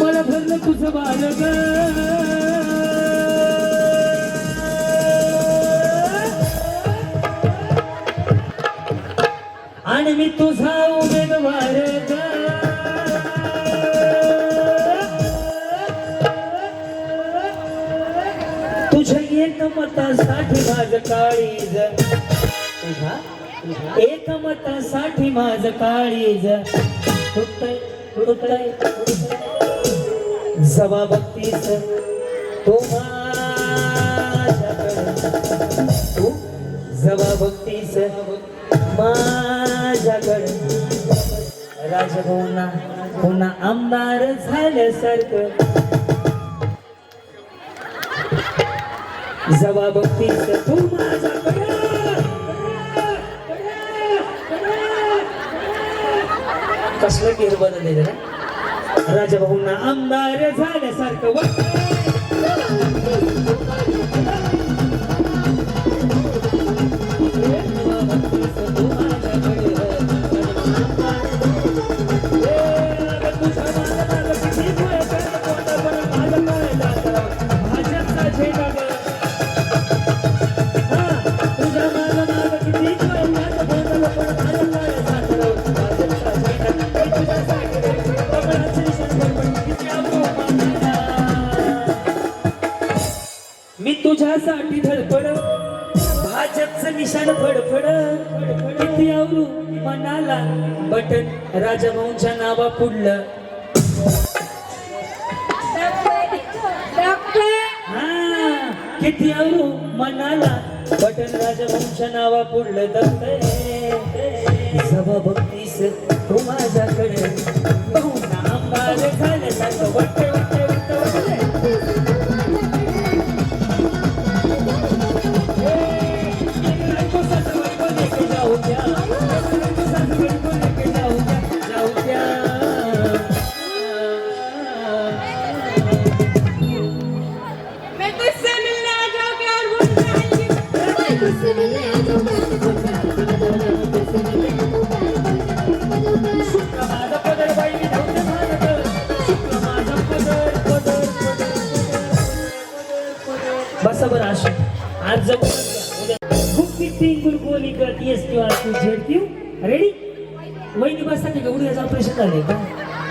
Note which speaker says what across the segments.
Speaker 1: मला भरलं तुझं बालक. आणि मी तुझा उमेदवार तुझ्या एक मतासाठी माझ काळीज. तुझा एकमतासाठी माझ काळीज. तुटतय तुटतय जवा तो तू जवा बघतीस माझ्याकडे. राजभवना पुन्हा आमदार झाल्यासारखं. जवा तू माझ्याकडे. कसलं केर बनवलेलं ना राजभाऊंना आमदार झाल्यासारखं तुझ्यासाठी धडपड. भाजपचं निशाण फडफड. किती आवरू मनाला. बटन राजभाऊंच्या नावा पुढलं. हा किती आवरू मनाला. बटन राजभाऊंच्या नावा पुढलं. दत्त सभा भक्तीस तू माझ्याकडे. बसा बरं अशी आज जमून खूप मीटिंग गुलगोली येस किंवा तू झेड क्यू रेडी वहिनी बसता का उद्याचं ऑपरेशन झालंय का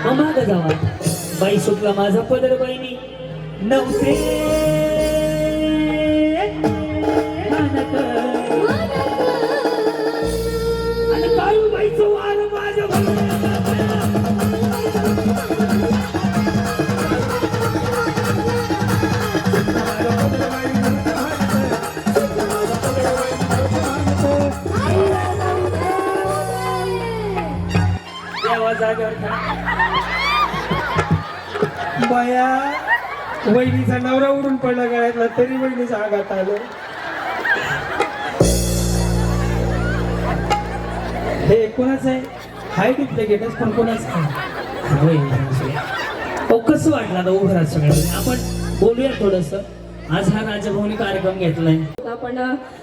Speaker 1: मग मागं जावा बाई सुटला माझा पदर बाईनी नव्हते
Speaker 2: बाया वहिनीचा नवरा उडून पडला गळ्यातला तरी वहिनीचा आघात आलं. हे कोणाच आहे? हाय डुप्लिकेटच पण कोणाचं?
Speaker 1: होय. अहो, कसं वाटलं आता उभं राहत सगळं? आपण बोलूया थोडस. आज हा राजभवनी कार्यक्रम घेतलाय.
Speaker 3: आपण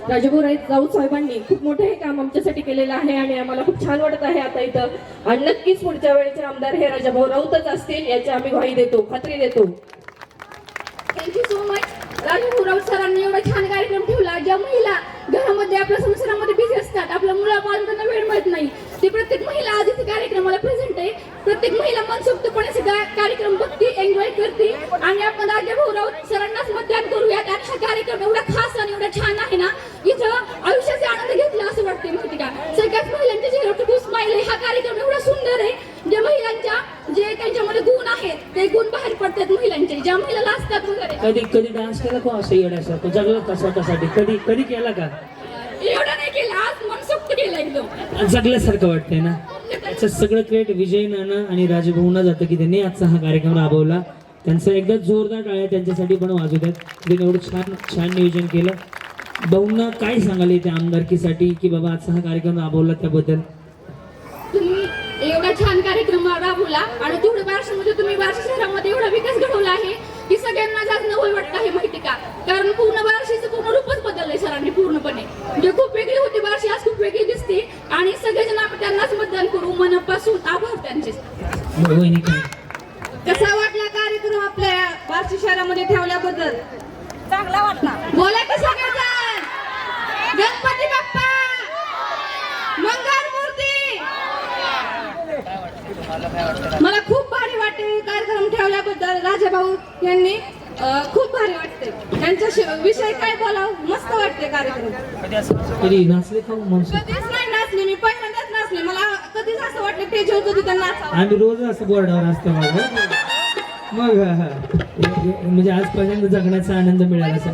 Speaker 3: राजभाऊ राऊत साहेबांनी खूप मोठं हे काम आमच्यासाठी केलेलं आहे आणि आम्हाला खूप छान वाटत आहे आता इथं. आणि नक्कीच पुढच्या वेळेचे आमदार हे राजाभाऊ राऊतच असतील याची आम्ही ग्वाही देतो खात्री देतो.
Speaker 4: Thank you so much Raju Raut सरांनी एवढा छान कार्यक्रम ठेवला. ज्या महिला घरामध्ये आपल्या संसारामध्ये बिझी असतात आपल्या मुला त्यांना वेळ मिळत नाही ते प्रत्येक महिला आज इथे कार्यक्रमाला प्रेझेंट आहे प्रत्येक महिला मनसोक्तपणे असे गा- बघते एन्जॉय करते. आणि आपण राजाभाऊ राऊत सरांनाच मतदान करूयात आणि हा कार्यक्रम एवढा खास आणि एवढा छान आहे ना इथं आयुष्याचे आनंद घेतला असं वाटते माहिती का? सगळ्याच महिलांच्या चेहऱ्यावर खूप स्माईल आहे. हा कार्यक्रम एवढा सुंदर आहे. जे महिलांच्या जे त्यांच्यामध्ये गुण आहेत ते गुण बाहेर पडतात महिलांचे. ज्या महिला असतात वगैरे.
Speaker 1: कधी कधी डान्स केला का असं येण्यासारखं? जगलं का स्वतःसाठी? कधी कधी केला का?
Speaker 4: एवढं नाही केलं. आज मनसोक्त केलं एकदम.
Speaker 1: जगल्यासारखं वाटतंय ना? याचं सगळं क्रेट विजय नाना आणि राजभवना जातं की त्यांनी आजचा हा कार्यक्रम राबवला. त्यांचं एकदा जोरदार टाळ्या त्यांच्यासाठी पण वाजवत आहेत त्यांनी एवढं छान छान नियोजन केलं. भाऊंना काय सांगाल त्या आमदारकीसाठी की बाबा आजचा हा कार्यक्रम राबवला त्याबद्दल?
Speaker 4: तुम्ही एवढा छान कार्यक्रम राबवला आणि तेवढ्या बार्शीमध्ये म्हणजे तुम्ही बार्शी शहरामध्ये एवढा विकास घडवला आहे की सगळ्यांना जास्त नवल वाटत आहे माहिती का? कारण पूर्ण रूपच बदललंय सरांनी पूर्णपणे म्हणजे खूप वेगळी होती बार्शी आज खूप वेगळी दिसते आणि सगळेजण आपण त्यांनाच मतदान करू मनापासून आभार त्यांचे
Speaker 1: वहिनी काय
Speaker 3: कसा वाटला कार्यक्रम आपल्या बार्शी शहरामध्ये ठेवल्याबद्दल
Speaker 4: चांगला वाटला. बोला का सगळेजण गणपती बाप्पा. मंगल मूर्ती.
Speaker 3: मला खूप भारी वाटते कार्यक्रम ठेवल्याबद्दल राजाभाऊ यांनी खूप भारी वाटते. त्यांच्या विषयी काय बोलावं मस्त वाटते कार्यक्रम.
Speaker 1: तरी नाचले का
Speaker 3: कधीच नाही नाचले मी पहिल्यांदाच नाचले. मला कधीच असं वाटलं स्टेजवर कधी त्यांना
Speaker 1: आम्ही रोज असं बोर्डावर असतो मग. मग म्हणजे आज पहिल्यांदा जगण्याचा आनंद मिळाला सर.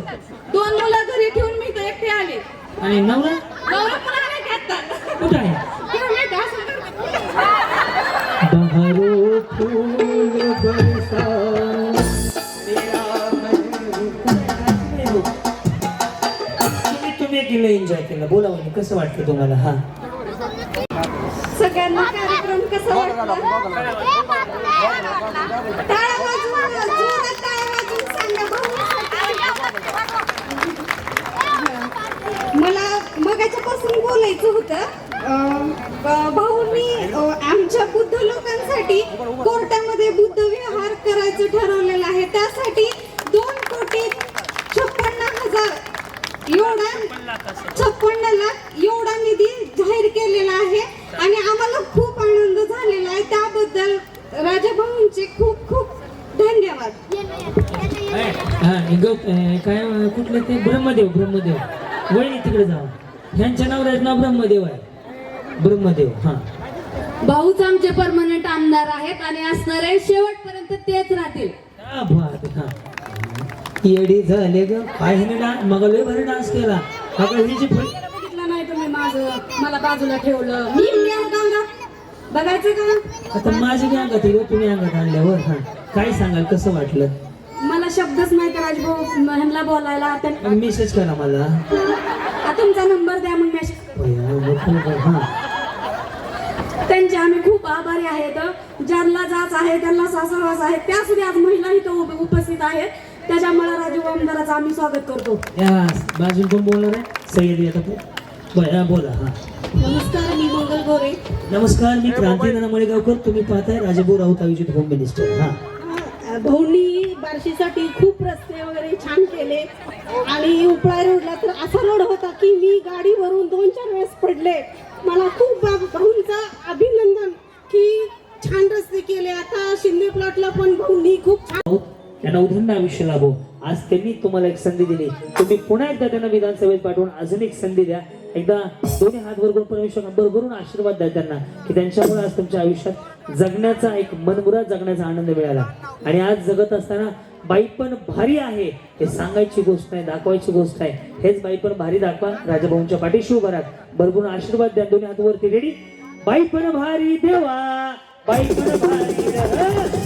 Speaker 3: दोन मुलं घरी ठेवून मी तर एकटे आले.
Speaker 1: आणि नवरा?
Speaker 3: नवरा पण आले की आता
Speaker 1: कुठं आहे. बहारो फूल बरसा तुम्ही तुम्ही केलं एन्जॉय केलं. बोला कसं वाटलं तुम्हाला? हा.
Speaker 3: सगळ्यांना कार्यक्रम कसा वाटला? टाळ्या वाजवून जोरात टाळ्या वाजवून सांगा भाऊ. मला मगाच्यापासून बोलायचं होतं भाऊंनी अं, आमच्या बुद्ध लोकांसाठी कोर्टामध्ये बुद्ध विहार करायचं ठरवलेलं आहे. त्यासाठी दोन कोटी छप्पन्न हजार एवढा छप्पन्न लाख एवढा निधी जाहीर केलेला आहे आणि आम्हाला खूप आनंद झालेला आहे त्याबद्दल राजा भाऊंचे खूप खूप धन्यवाद
Speaker 1: हा गौ काय कुठलं ते? ब्रह्मदेव ब्रह्मदेव. वहिनी तिकडे जावा ह्यांच्या नवऱ्याचं नाव ब्रह्मदेव आहे. ब्रह्मदेव हा.
Speaker 4: भाऊच आमचे परमनंट आमदार आहेत आणि असणारे शेवटपर्यंत तेच राहतील.
Speaker 1: हा, बात, हा. येडी झाले ग. काय हिने डा मग लय भारी डान्स केला. अगं ही जी फुल-
Speaker 3: बघितलं नाही तुम्ही माझं. मला बाजूला ठेवलं. मी इंडियन अंगात बघायचं का?
Speaker 1: आता माझी अंगात येईल तुम्ही अंगात आणल्यावर हा. काय सांगाल कसं वाटलं?
Speaker 3: मला शब्दच नाही तर राजभाऊ? ह्यांना बोलायला
Speaker 1: मग मेसेज करा मला.
Speaker 3: तुमचा नंबर द्या मग मेसेज त्यांचे आम्ही खूप आभारी आहेत ज्यांना जाच आहे त्यांना सासरवास आहे त्या सुद्धा आज महिला इथं उप- उपस्थित आहेत. त्याच्यामुळे राजू आमदाराचं आम्ही स्वागत करतो.
Speaker 1: बाजून कोण बोलणार आहे? सय्यद येतात बोला हा.
Speaker 3: नमस्कार मी मंगल गोरे.
Speaker 1: नमस्कार मी क्रांतीनाना मळेगावकर. तुम्ही पाहताय राजाभाऊ राऊत आयोजित होम मिनिस्टर हा.
Speaker 5: धोनी बार्शीसाठी खूप रस्ते वगैरे छान केले. आणि उपळा रोडला तर असा रोड होता की मी गाडीवरून दोन चार वेळेस पडले. मला खूप भाऊंचं अभिनंदन की छान रस्ते केले. आता शिंदे प्लॉटला पण भाऊंनी खूप छान
Speaker 1: त्यांना यांना आयुष्य लाभो. आज त्यांनी तुम्हाला एक संधी दिली. तुम्ही पुन्हा एकदा त्यांना विधानसभेत पाठवून अजून एक संधी द्या. एकदा दोन्ही हात वर करून परमेश्वर भरभरून आशीर्वाद द्या त्यांना की त्यांच्यामुळे आज तुमच्या आयुष्यात जगण्याचा एक मनमुरा जगण्याचा आनंद मिळाला. आणि आज जगत असताना बाई पण भारी आहे हे सांगायची गोष्ट नाही दाखवायची गोष्ट आहे. हेच बाई पण भारी दाखवा राजाभाऊंच्या पाठीशी उभा राहा. भरभरून आशीर्वाद द्या दोन्ही हात वरती रेडी बाई पण भारी देवा बाई पण भारी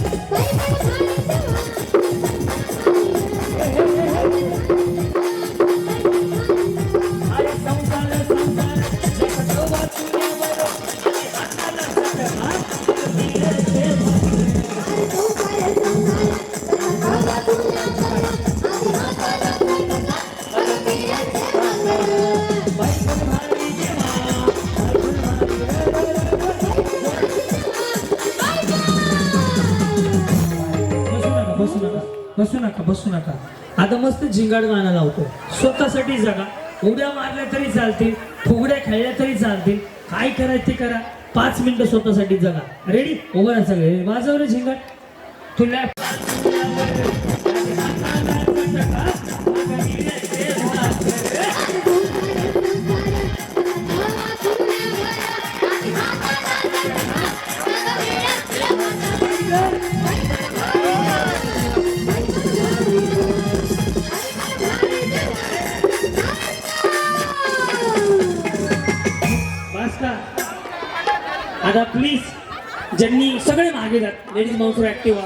Speaker 1: बसू नका बसू नका. आता मस्त झिंगाड गाणं लावतो. स्वतःसाठी जगा. उड्या मारल्या तरी चालतील फुगड्या खेळल्या तरी चालतील. काय करायचं ते करा. पाच मिनिटं स्वतःसाठी जगा. रेडी उभं राहा सगळे. वाजव रे झिंगाट तुला दादा प्लीज ज्यांनी सगळे मागे जात लेडीज माणूस ऍक्टिव्ह